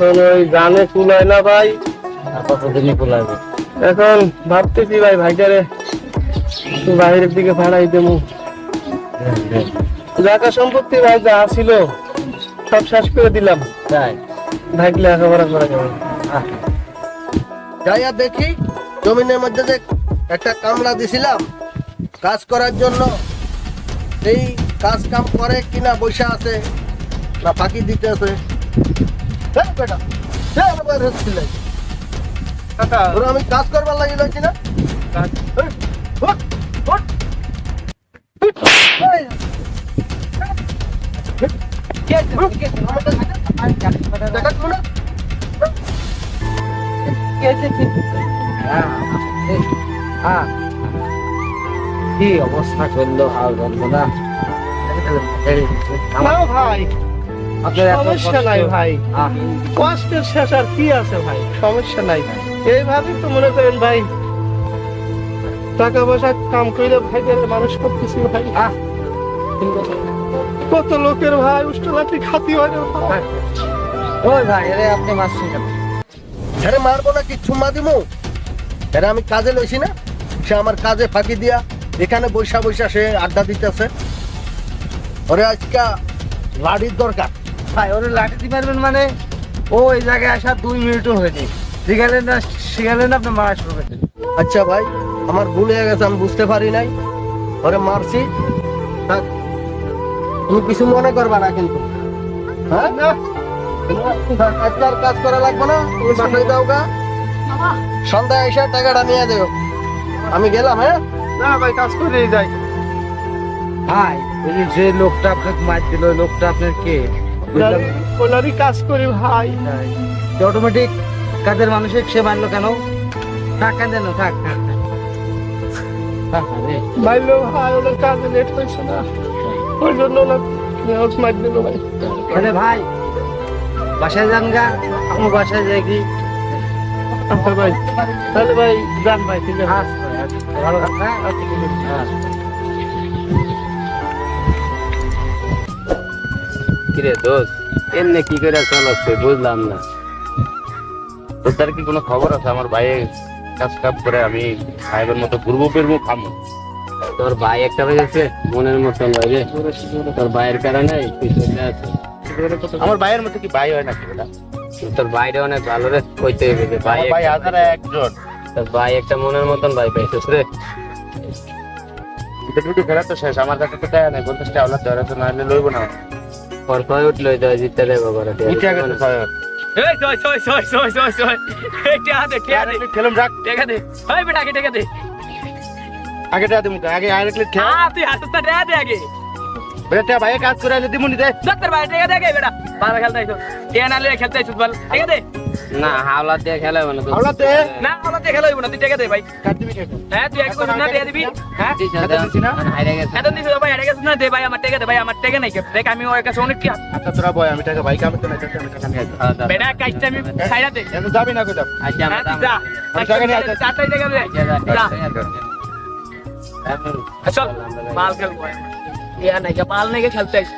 এখন ওই গানে কুলায় না ভাই? কতদিনই কুলাবে? এখন ভাবতেছি ভাই ভাইটারে বাইরের দিকে ভাড়াই দেবো। জায়গা সম্পত্তি ভাই যা ছিল সব শেষ করে দিলাম। তাই? ভাই লেখাপড়া করা যাবে যাইয়া দেখি জমিনের মধ্যে যে একটা কামলা দিছিলাম কাজ করার জন্য। এই কাজ কাম করে কিনা বসে আছে না ফাঁকি দিতে আছে? বেটা, আমার বাইরে হচ্ছিল। কাকা। ওরা আমি কাজ করবার লাগি না? কাজ কি অবস্থা করল হাল না? না। ভাই। আপনার সমস্যা নাই ভাই। কষ্টের শেষ আর কি আছে ভাই? সমস্যা নাই। এইভাবে তো মনে করেন ভাই টাকা পয়সা কাম করে ভাইদের মানুষ করতেছি ভাই। কত লোকের ভাই উষ্ঠলাটি খাতি হয় রে ভাই। ওই ভাই আরে আপনি মারছেন কেন আরে মারবো না কি চুম্মা দিমু? আরে আমি কাজে লইছি না। সে আমার কাজে ফাঁকি দিয়া এখানে বৈশা বৈশা সে আড্ডা দিতেছে। ওরে আজকা লাড়ির দরকার। ভাই ওরে লাঠি পারবেন মানে? ও এই জায়গায় আসা দুই মিনিটও হয়নি। শিখালেন না শিখালেন আপনি মারা শুরু করছেন আচ্ছা ভাই আমার ভুল হয়ে গেছে আমি বুঝতে পারি নাই। ওরে মারছি। তুমি কিছু মনে করবা না কিন্তু। হ্যাঁ? না। কাজ করা লাগবে না তুমি বাসায় গা। সন্ধ্যায় এসে টাকাটা নিয়ে দেও আমি গেলাম হ্যাঁ? না ভাই কাজ করেই যাই। ভাই ওই যে লোকটা আপনাকে মার দিল ওই লোকটা আপনার কে? ওনারই কাজ করি ভাই। অটোমেটিক কাজের মানুষের সে মারলো কেন? থাক কেন থাক। মাইলো ভাই ওনার কাজে লেট হয়েছে না। ওই জন্য ওনার মার দিল ভাই। আরে ভাই বাসায় যান গা আমার বাসায় যাই কি? আচ্ছা ভাই তাহলে ভাই যান ভাই ঠিক আছে। আচ্ছা, আচ্ছা, ভালো থাক কিরে দোস্ত? এমনি কি করে চালাচ্ছে বুঝলাম না। তো তার কি কোনো খবর আছে? আমার ভাই কাজ কাজ করে আমি সাহেবের মতো ঘুরবো ফিরবো খামো। তোর ভাই একটা হয়ে গেছে মনের মতন বাইরে তোর ভাইয়ের কারণে তুই চলে আছে আমার ভাইয়ের মতো কি ভাই হয় নাকি বেটা? তোর বাইরে অনেক ভালো রে কইতে হবে ভাই ভাই একটা- একজন। তোর ভাই একটা মনের মতন ভাই পাইছিস রে। খেলা তো শেষ আমার কাছে তো টাকা নেই পঞ্চাশ টাকা ধরে তো নাহলে লইবো না। পর পর উঠল দেয় জিততে দেবো করে উঠে গেছে সাহেব এই সই সই সই সই সই সই এই টিয়া দে টিয়া দে। খেলুম রাখ। টেকা দে। ওই বেটা আগে টেকা দে। আগে টাকা দিমু তো, আগে আগে খেল। আ তুই হাসিস না টিয়া দে আগে। বেটা টাকা ভাই কাজ করে আলে দিমুনি দে। দত্তর ভাই টেকা দে আগে বেটা। বাবা খেলতে আইছো। টিয়া না লিয়ে খেলতে আইছো বল। টেকা দে। না হাওলা দিয়ে খেলা না হাওলা দে। না ওলা দিয়ে খেলাইব না তুই টেকা দে ভাই। কাট দিবি টাকা হ্যাঁ তুই এক না টিয়া দিবি। হ্যাঁ এত দিছি না? হাইরে গেছে এত দিছ ভাই আড়ে গেছ না দে ভাই আমার টেকা দে ভাই আমার টেকা নাই দেখ আমি ওর কাছে অনেক টিয়া আচ্ছা তোরা বয় আমি টাকা ভাই কামে তো নাই আমি টাকা নিয়ে আসব বেটা কাইতে আমি ছাইরা দে এখন যাবি না কইতাম আচ্ছা হ্যাঁ আমরা যা টাকা নিয়ে আসতেছি। চারটাই টেকা দে যা চল মাল খেলব টিয়া নাই মাল নাই খেলতে আইছো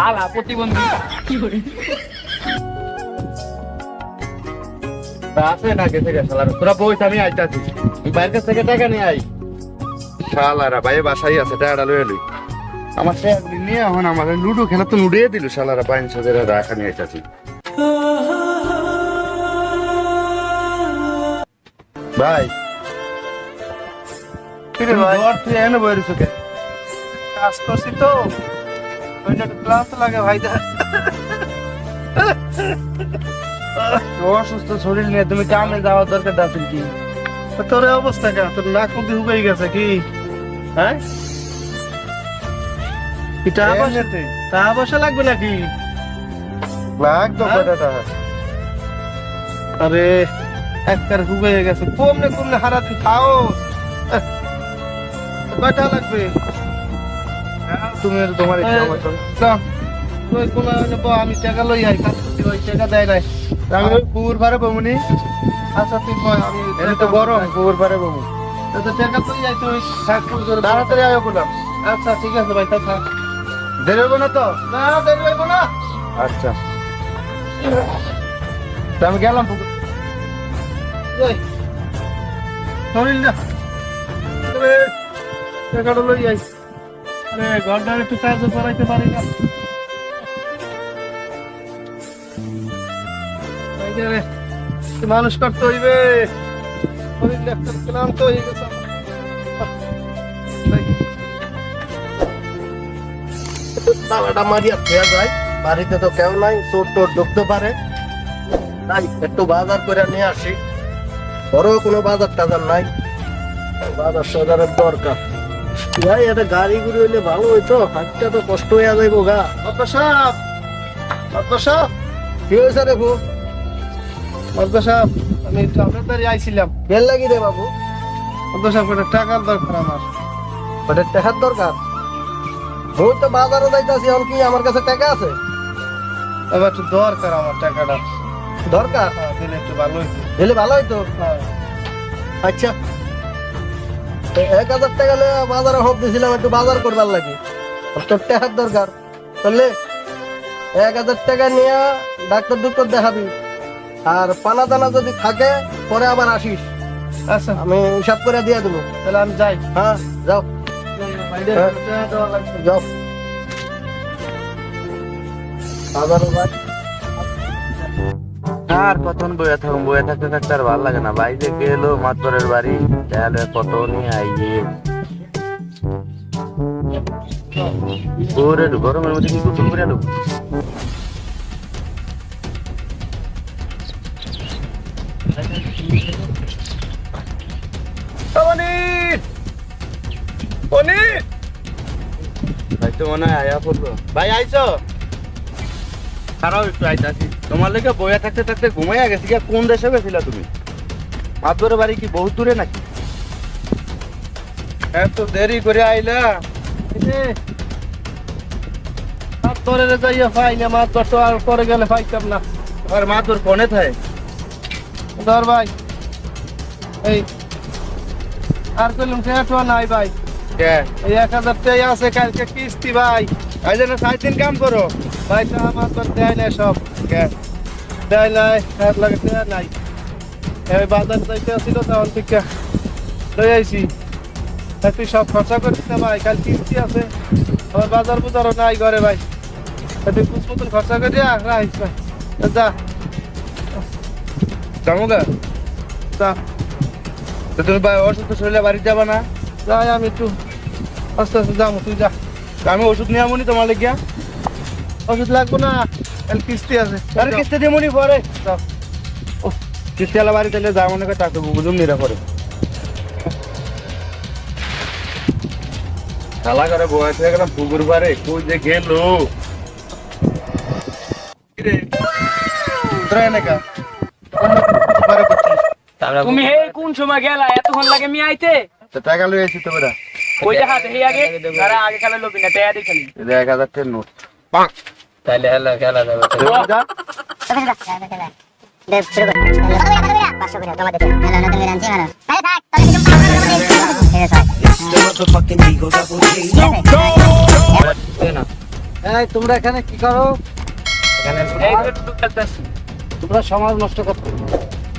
আলা প্রতিবন্ধী কি করে আছে না গেছে গেছে তোরা বইস আমি আইতাছি বাইরের কাছ থেকে টাকা নিয়ে আই শালারা ভাই বাসাই আছে টাকাটা লয়ে লই। আমার টাকা নিয়ে এখন আমার লুডো খেলা তো লুডিয়ে দিল শালারা বাইন সাজের রাখা নিয়ে ভাই। কিরে ভাই? ঘর তুই এনে বইরিস কে? কাজ করছি তো। ওইটা একটু ক্লান্ত লাগে ভাই। অসুস্থ শরীর নিয়ে তুমি কামে যাওয়ার দরকার আছে কি তোর অবস্থা তোর নাক মুখে হুকাই গেছে কি? হ্যাঁ? টাকা পয়সা টাকা পয়সা লাগবে নাকি? লাগতো? টাকা? আরে একবার হুকাই গেছে। কমনে কমনে হারা খাও। কয়টা লাগবে? তুমি তোমার ইচ্ছা এই, মতন। না, ওই কোনো নেব আমি টাকা লই আই টাকা দেয় নাই। আমি পুকুর বমুনি আচ্ছা তুই কয় আমি এনে তো গরম পুকুর পারে বমু। তো টাকা তুই ফুল করে তাড়াতাড়ি আয় বললাম আচ্ছা ঠিক আছে ভাই তা দেরি না তো? না দেরি হইব না। আচ্ছা। তা আমি গেলাম পুকুর। শরীর না। টাকাটা লই যাই আরে ঘরটা একটু কাজ করাইতে পারি না। এই যে মানুষ করতে হইবে। শরীর ক্লান্ত হয়ে গেছে। তালাটা মারিয়া খেয়া যায়। বাড়িতে তো কেউ নাই চোর টোর ঢুকতে পারে। তাই একটু বাজার করে নিয়ে আসি। বড় কোনো বাজার টাজার নাই। বাজার সজারের দরকার। ভাই গাড়ি গুড়ি হইলে ভালো হইতো। হাতটা তো কষ্ট হয়ে যাইবো গা। সাপ কি হয়েছে রে আমি একটু আপনার বাড়ি আইছিলাম। বেল লাগি রে বাবু। টাকার দরকার আমার। টাকার দরকার? তো বাজারে যাইতাছি এখন কি আমার কাছে টাকা আছে? এবার একটু দরকার আমার টাকাটা। দরকার? হ্যাঁ, দিলে একটু ভালো হইতো। দিলে ভালো হইতো? হ্যাঁ। আচ্ছা। এক হাজার টাকা বাজারে হোক একটু বাজার করবার লাগে। আর তোর টাকার দরকার। তাহলে এক হাজার টাকা নিয়ে ডাক্তার দুক্তর দেখাবি। আর পানা দানা যদি থাকে পরে আবার আসিস। আচ্ছা। আমি হিসাব করে দিয়ে দেবো। তাহলে আমি যাই। হ্যাঁ যাও। হ্যাঁ। যাও। আর কতক্ষণ বইয়া থাকুন বইয়া থাকতে থাকতে আর ভালো লাগে না। বাইরে গেলো মাতবরের বাড়ি। তাহলে কত নিয়ে আইয়ে গরমের মধ্যে কি গোসল করে ভাই তো মনে হয় আয়া পড়ল। ভাই আইছো? খারাপ একটু আইতাছি। তোমার লেগে বইয়া থাকতে থাকতে ঘুমাইয়া গেছি কোন দেশে গেছিলা তুমি? মাতবরের বাড়ি কি বহুত দূরে নাকি? এত দেরি করে আইলা? যাইয়া পাই না দশ আর পরে গেলে পাইতাম না। তোমার মা তোর ফোনে থাকে। ধর ভাই। এই আর কইলাম একটু নাই ভাই। এই এক হাজার টাকা আছে কালকে কিস্তি ভাই। আই যেন সাত দিন কাম করো। ভাই তা আমার তো দেয় নাই সব। দেয় নাই এক লাগে দেয় নাই। এই বাজার যাইতে আসছিল তখন থেকে লই আইছি। তুই সব খরচা করিস না ভাই কাল কিস্তি আছে। আমার বাজার বুজারও নাই ঘরে ভাই। তুই কুচ মতন খরচা করে রাখিস ভাই। যা। যা তো? তুমি অসুস্থ শরীরে বাড়ি যাবা না? যাই আমি একটু আস্তে আস্তে যাব তুই যা। আমি ওষুধ নিয়ে আমনি তোমার লেগিয়া? ওষুধ লাগবো না কিস্তি আছে। আরে কিস্তি দিমুনি পরে। যাও। কিস্তি আলা বাড়ি তাহলে যা মনে করে তাকে বুঝুম নিরা করে শালা করে হয়ে গেলাম পুকুর পারে কই যে গেল? রে তোরা এনে কা পারে করছিস তুমি হে কোন সময় গেলা? এতক্ষণ লাগে মি আইতে? তো টাকা লই আইছি তো বেটা। ওই যে হাতে হে আগে? তারা আগে খেলে লবি না তেয়া দিয়ে খেলি এটা এক হাজার টাকার নোট। তাহলে হেলা খেলা যাবে। যা আরে আছে এই তোমরা এখানে কি করো? তো টুক তোমরা সমাজ নষ্ট করছ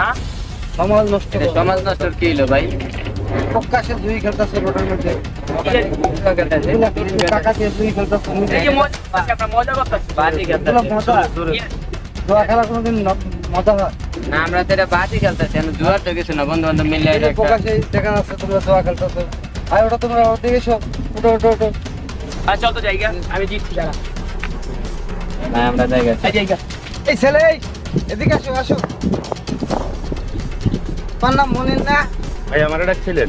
হ্যাঁ? সমাজ নষ্ট করো। সমাজ নষ্টর কি হলো ভাই? প্রকাশে দুই খেলতেছে রোডের মধ্যে। দিয়ে দুই খেলতেছে? মজা দোয়া খেলা কোনোদিন মজা হয়? না আমরা তো এটা বাজি খেলতেছি জুয়ার তো কিছু না বন্ধু বান্ধব মিলে প্রকাশে দেখা যাচ্ছে তোমরা দোয়া খেলতেছো। আর ওটা তোমরা দেখেছ ওটা ওটা ওটা আর চল তো জায়গা আমি জিতছি জায়গা না আমরা জায়গা এই জায়গা। এই ছেলে এই এদিকে আসো আসো। তোমার নাম মনির না ভাই আমার এটা ছিলেন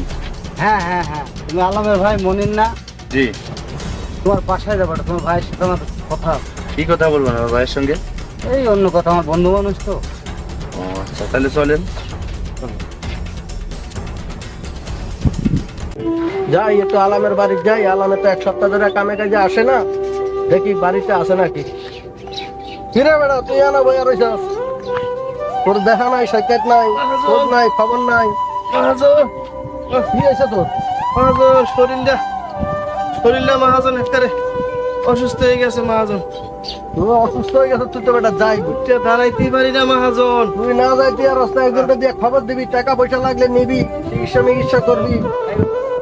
হ্যাঁ হ্যাঁ হ্যাঁ। তুমি আলমের ভাই মনির না জি। তোমার বাসায় যাব তোমার ভাইয়ের সাথে আমার কথা। কি কথা বলবেন আমার ভাইয়ের সঙ্গে? এই অন্য কথা আমার বন্ধু মানুষ তো। ও আচ্ছা তাহলে চলেন। যাই একটু আলামের বাড়ি যাই। আলামে তো এক সপ্তাহ ধরে কামে কাজে আসে না। দেখি বাড়িতে আসে নাকি। কিরে বেড়া তুই আনা বইয়া রইছাস? তোর দেখা নাই সাক্ষাৎ নাই খোঁজ নাই খবর নাই। মহাজন কি হয়েছে তোর? মহাজন শরীরটা শরীরটা মহাজন একেবারে অসুস্থ হয়ে গেছে মহাজন। অসুস্থ হয়ে গেছো তুই তো বেটা যাই। উঠতে দাঁড়াইতেই পারি না মহাজন। তুই না যাই তুই আর রাস্তায় একজনকে দিয়ে খবর দিবি টাকা পয়সা লাগলে নিবি চিকিৎসা মিকিৎসা করবি।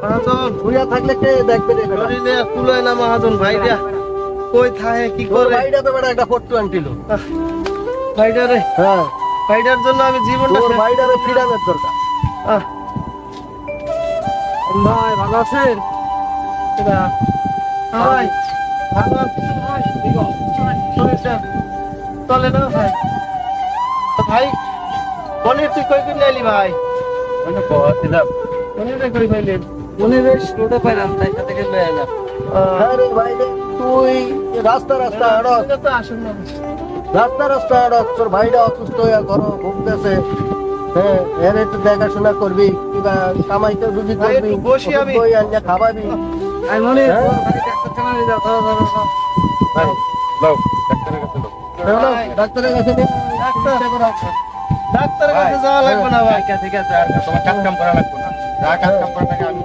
মহাজন। শুইয়া থাকলে কে দেখবে রে বেটা? শরীরে আর কুলায় না মহাজন ভাইরা কই থাকে কি তোর করে? ভাইটা তো বেটা একটা ফটো আনছিল ভাইটারে হ্যাঁ। ভাইটার জন্য আমি জীবনটা তোর ভাইটারে ফিরানোর দরকার। ভাই ভালো আছেন? এরা, ভাই ভালো আছেন ভাই চলে না ভাই? তো ভাই পনির তুই কই কিনে এলি ভাই? পনির কই পাইলেন উনি বেশ রোডে পাইলাম তাই সাথে গেলে হ্যাঁ ভাই তুই রাস্তা রাস্তা আড়ক তো আসুন না। রাস্তা রাস্তা আড়ক তোর ভাইটা অসুস্থ হয়ে ঘর ভুগতেছে। হ্যাঁ এর একটু দেখাশোনা করবি কিবা কামাইতে রুজি করবি বসি আমি। বই আনিয়া আমি মনে হ্যাঁ? ডাক্তারখানা নিয়ে যাও ধরো ধরো ধরো। ভাই লাও ডাক্তারের কাছে ডাক্তারের কাছে নিয়ে ডাক্তার। চিকিৎসা করাও। ডাক্তারের কাছে যাওয়া লাগবে না ভাই। ঠিক আছে আর তোমার কাজ কাম করা লাগবে না। যা কাজ কাম করা লাগে আমি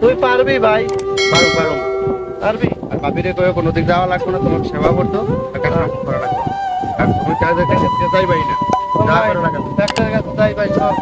তুই পারবি ভাই। পারো পারো। পারবি? বাপিরে কয়ে কোনো দিক যাওয়া লাগবে না তোমার সেবা করতো কাজ করা লাগবে। আর তুমি চাইতে কাছে যাইবাই না। যা করা লাগবে একটা জায়গা ভাই চল